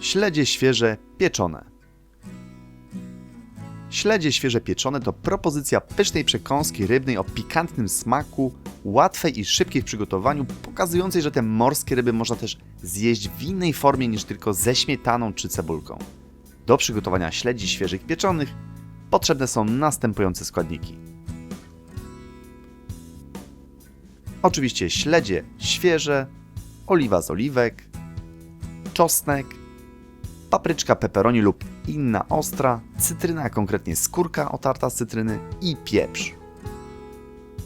Śledzie świeże pieczone. Śledzie świeże pieczone to propozycja pysznej przekąski rybnej o pikantnym smaku, łatwej i szybkiej w przygotowaniu, pokazującej, że te morskie ryby można też zjeść w innej formie niż tylko ze śmietaną czy cebulką. Do przygotowania śledzi świeżych pieczonych potrzebne są następujące składniki. Oczywiście śledzie świeże, oliwa z oliwek, czosnek, papryczka pepperoni lub inna ostra, cytryna, a konkretnie skórka otarta z cytryny i pieprz.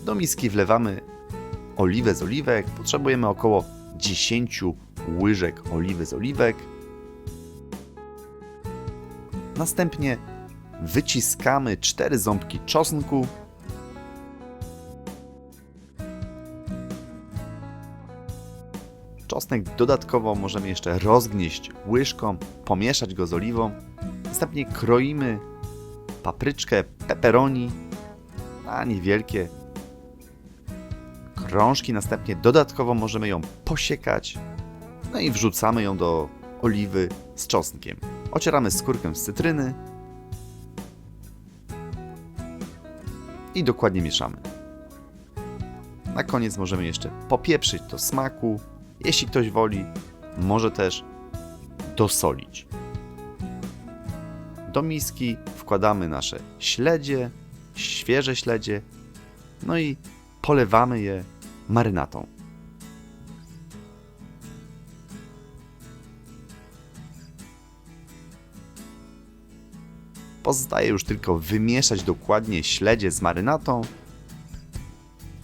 Do miski wlewamy oliwę z oliwek. Potrzebujemy około 10 łyżek oliwy z oliwek. Następnie wyciskamy 4 ząbki czosnku. Czosnek dodatkowo możemy jeszcze rozgnieść łyżką, pomieszać go z oliwą. Następnie kroimy papryczkę, pepperoni na niewielkie krążki. Następnie dodatkowo możemy ją posiekać. No i wrzucamy ją do oliwy z czosnkiem. Ocieramy skórkę z cytryny i dokładnie mieszamy. Na koniec możemy jeszcze popieprzyć do smaku. Jeśli ktoś woli, może też dosolić. Do miski wkładamy nasze śledzie, świeże śledzie, no i polewamy je marynatą. Pozostaje już tylko wymieszać dokładnie śledzie z marynatą,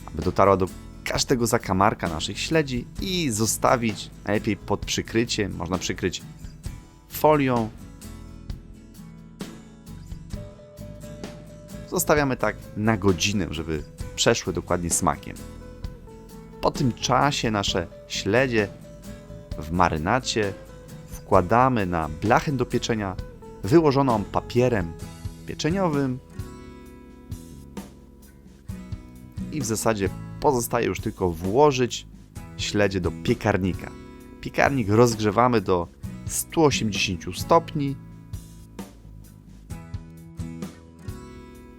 aby dotarła do każdego zakamarka naszych śledzi i zostawić najlepiej pod przykryciem. Można przykryć folią. Zostawiamy tak na godzinę, żeby przeszły dokładnie smakiem. Po tym czasie nasze śledzie w marynacie wkładamy na blachę do pieczenia wyłożoną papierem pieczeniowym i w zasadzie pozostaje już tylko włożyć śledzie do piekarnika. Piekarnik rozgrzewamy do 180 stopni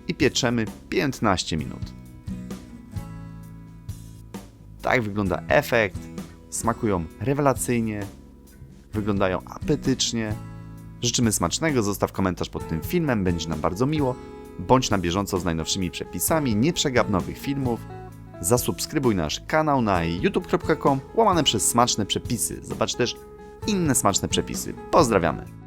i pieczemy 15 minut. Tak wygląda efekt. Smakują rewelacyjnie, wyglądają apetycznie. Życzymy smacznego, zostaw komentarz pod tym filmem, będzie nam bardzo miło. Bądź na bieżąco z najnowszymi przepisami, nie przegap nowych filmów. Zasubskrybuj nasz kanał na youtube.com łamane przez smaczne przepisy. Zobacz też inne smaczne przepisy. Pozdrawiamy!